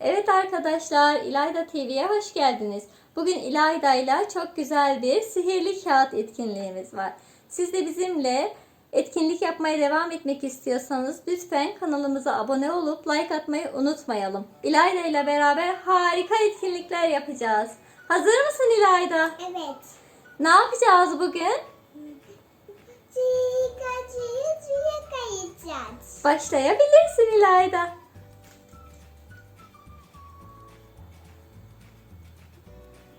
Evet arkadaşlar, İlayda TV'ye hoş geldiniz. Bugün İlayda ile çok güzel bir sihirli kağıt etkinliğimiz var. Siz de bizimle etkinlik yapmaya devam etmek istiyorsanız lütfen kanalımıza abone olup like atmayı unutmayalım. İlayda ile beraber harika etkinlikler yapacağız. Hazır mısın İlayda? Evet. Ne yapacağız bugün? Başlayabilirsin İlayda.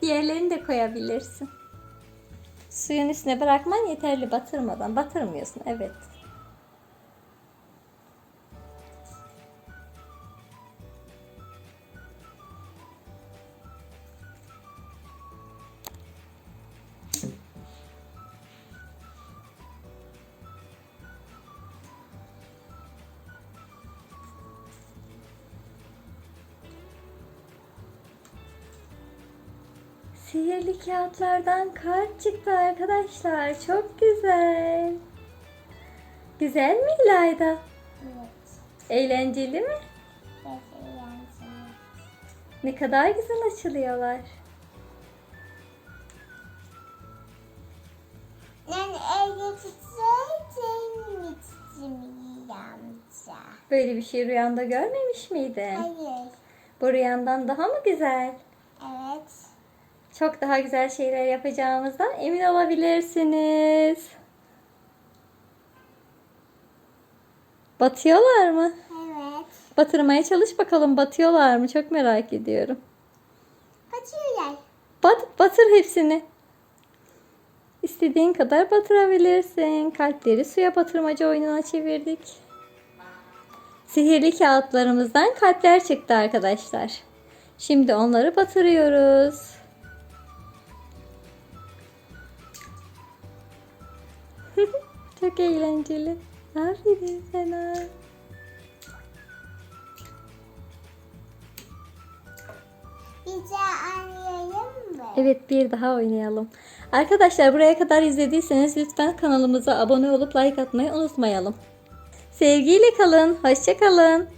Diğerlerini de koyabilirsin. Suyun üstüne bırakman yeterli batırmadan. Batırmıyorsun evet. Sihirli kağıtlardan kart çıktı arkadaşlar. Çok güzel. Güzel mi İlayda? Evet. Eğlenceli mi? Peki yansın. Ne kadar güzel açılıyorlar. Yani evde tutsaydın mitimi yamca. Böyle bir şey rüyanda görmemiş miydin? Hayır. Bu rüyandan daha mı güzel? Çok daha güzel şeyler yapacağımızdan emin olabilirsiniz. Batıyorlar mı? Evet. Batırmaya çalış bakalım batıyorlar mı? Çok merak ediyorum. Kaçıyorlar. Bat, batır hepsini. İstediğin kadar batırabilirsin. Kalpleri suya batırmaca oyununa çevirdik. Sihirli kağıtlarımızdan kalpler çıktı arkadaşlar. Şimdi onları batırıyoruz. Çok eğlenceli. Aferin sana. Daha arayayım mı? Evet bir daha oynayalım. Arkadaşlar buraya kadar izlediyseniz lütfen kanalımıza abone olup like atmayı unutmayalım. Sevgiyle kalın. Hoşça kalın.